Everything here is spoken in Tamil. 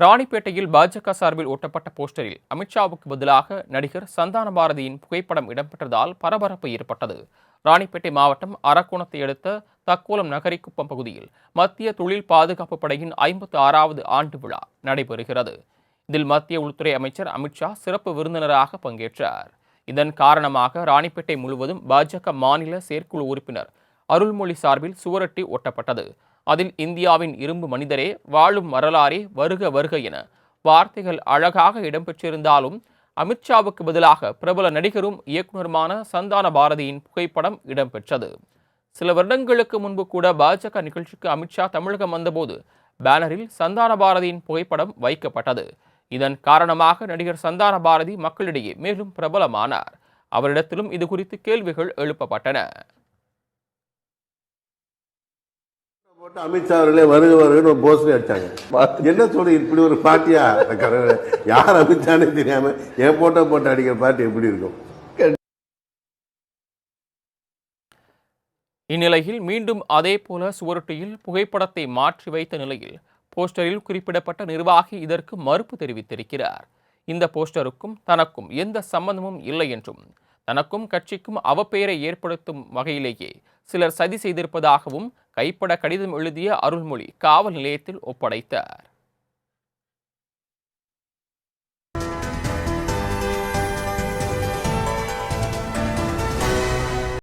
ராணிப்பேட்டையில் பாஜக சார்பில் ஒட்டப்பட்ட போஸ்டரில் அமித்ஷாவுக்கு பதிலாக நடிகர் சந்தான பாரதியின் புகைப்படம் இடம்பெற்றதால் பரபரப்பு ஏற்பட்டது. ராணிப்பேட்டை மாவட்டம் அரக்கோணத்தை அடுத்த தக்கோலம் நகரிக்குப்பம் பகுதியில் மத்திய தொழில் பாதுகாப்பு படையின் ஐம்பத்து ஆறாவது ஆண்டு விழா நடைபெறுகிறது. இதில் மத்திய உள்துறை அமைச்சர் அமித்ஷா சிறப்பு விருந்தினராக பங்கேற்றார். இதன் காரணமாக ராணிப்பேட்டை முழுவதும் பாஜக மாநில செயற்குழு உறுப்பினர் அருள்மொழி சார்பில் சுவரொட்டி ஒட்டப்பட்டது. அதில் இந்தியாவின் இரும்பு மனிதரே வாழும் வரலாறே வருக வருக என வார்த்தைகள் அழகாக இடம்பெற்றிருந்தாலும் அமித்ஷாவுக்கு பதிலாக பிரபல நடிகரும் இயக்குனருமான சந்தான பாரதியின் புகைப்படம் இடம்பெற்றது. சில வருடங்களுக்கு முன்பு கூட பாஜக நிகழ்ச்சிக்கு அமித்ஷா தமிழகம் வந்தபோது பேனரில் சந்தான பாரதியின் புகைப்படம் வைக்கப்பட்டது. இதன் காரணமாக நடிகர் சந்தான பாரதி மக்களிடையே மேலும் பிரபலமானார். அவரிடத்திலும் இது குறித்து கேள்விகள் எழுப்பப்பட்டன. போட்டு அமித்ஷா அவர்களே வருக வருகன்னு ஒரு போஸ்டர் அடிச்சாங்க. என்ன சொல்லு இப்படி ஒரு பார்ட்டியா கடவுளே, யார் அமித்ஷானே தெரியாம என் போட்டோ போட்டு அடிக்கிற பார்ட்டி எப்படி இருக்கும்? இந்நிலையில் மீண்டும் அதே போல சுவரொட்டியில் புகைப்படத்தை மாற்றி வைத்த நிலையில் போஸ்டரில் குறிப்பிடப்பட்ட நிர்வாகி இதற்கு மறுப்பு தெரிவித்திருக்கிறார். இந்த போஸ்டருக்கும் தனக்கும் எந்த சம்பந்தமும் இல்லை என்றும் தனக்கும் கட்சிக்கும் அவப்பெயரை ஏற்படுத்தும் வகையிலேயே சிலர் சதி செய்திருப்பதாகவும் கைப்பட கடிதம் எழுதிய அருள்மொழி காவல் நிலையத்தில் ஒப்படைத்தார்.